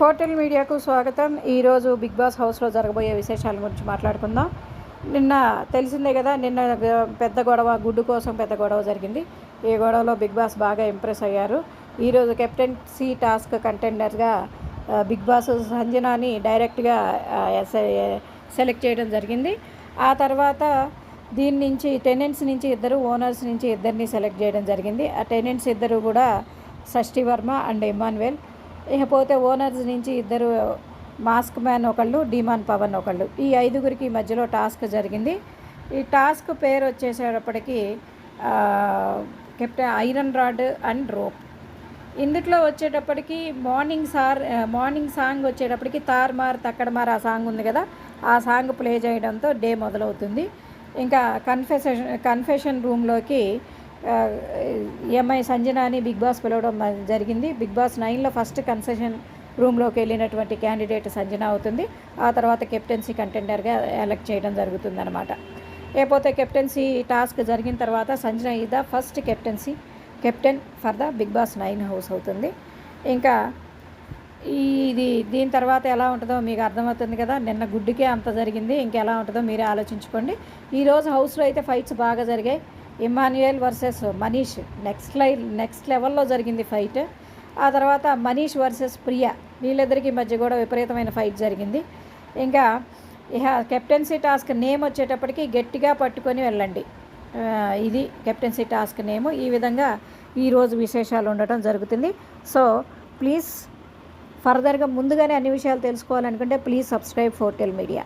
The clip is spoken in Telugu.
హోటల్ మీడియాకు స్వాగతం. ఈరోజు బిగ్ బాస్ హౌస్లో జరగబోయే విశేషాల గురించి మాట్లాడుకుందాం. నిన్న తెలిసిందే కదా నిన్న పెద్ద గొడవ గుడ్డు కోసం పెద్ద గొడవ జరిగింది. ఈ గొడవలో బిగ్ బాస్ బాగా ఇంప్రెస్ అయ్యారు. ఈరోజు కెప్టెన్ సి టాస్క్ కంటెండర్గా బిగ్ బాస్ సంజనాని డైరెక్ట్గా సెలెక్ట్ చేయడం జరిగింది. ఆ తర్వాత దీని నుంచి టెనెంట్స్ నుంచి ఇద్దరు ఓనర్స్ నుంచి ఇద్దరిని సెలెక్ట్ చేయడం జరిగింది. ఆ టెనెంట్స్ ఇద్దరు కూడా షష్ఠి వర్మ అండ్ ఇమాన్వేల్ ఇకపోతే ఓనర్స్ నుంచి ఇద్దరు మాస్క్ మ్యాన్ ఒకళ్ళు డిమాన్ పవన్ ఒకళ్ళు. ఈ ఐదుగురికి మధ్యలో టాస్క్ జరిగింది. ఈ టాస్క్ పేరు వచ్చేసేటప్పటికి captain iron rod and rope. ఇందుట్లో వచ్చేటప్పటికి మార్నింగ్ సార్ మార్నింగ్ సాంగ్ వచ్చేటప్పటికి తార్ మార్ తక్కడ మార్ ఆ సాంగ్ ఉంది కదా ఆ సాంగ్ ప్లే చేయడంతో డే మొదలవుతుంది. ఇంకా కన్ఫెషన్ కన్ఫెషన్ రూమ్లోకి ఎంఐ సంజనాని బిగ్ బాస్ పిలవడం జరిగింది. బిగ్ బాస్ నైన్లో ఫస్ట్ కన్సెషన్ రూమ్లోకి వెళ్ళినటువంటి క్యాండిడేట్ సంజన అవుతుంది. ఆ తర్వాత కెప్టెన్సీ కంటెండర్గా ఎలక్ట్ చేయడం జరుగుతుంది అనమాట లేకపోతే కెప్టెన్సీ టాస్క్ జరిగిన తర్వాత సంజన ఈ the first captaincy captain for the Bigg Boss nine house అవుతుంది. ఇంకా ఇది దీని తర్వాత ఎలా ఉంటుందో మీకు అర్థమవుతుంది కదా. నిన్న గుడ్డుకే అంత జరిగింది. ఇంకెలా ఉంటుందో మీరే ఆలోచించుకోండి. ఈరోజు హౌస్లో అయితే ఫైట్స్ బాగా జరిగాయి. Emmanuel versus Manish. నెక్స్ట్ లై నెక్స్ట్ లెవెల్లో జరిగింది ఫైట్ ఆ తర్వాత మనీష్ వర్సెస్ ప్రియా వీళ్ళిద్దరికీ మధ్య కూడా విపరీతమైన ఫైట్ జరిగింది. ఇంకా ఇహ కెప్టెన్సీ టాస్క్ నేమ్ వచ్చేటప్పటికి గట్టిగా పట్టుకొని వెళ్ళండి. ఇది కెప్టెన్సీ టాస్క్ నేమ్ ఈ విధంగా ఈరోజు విశేషాలు ఉండటం జరుగుతుంది. సో ప్లీజ్ ఫర్దర్గా ముందుగానే అన్ని విషయాలు తెలుసుకోవాలనుకుంటే ప్లీజ్ సబ్స్క్రైబ్ ఫోర్టెల్ మీడియా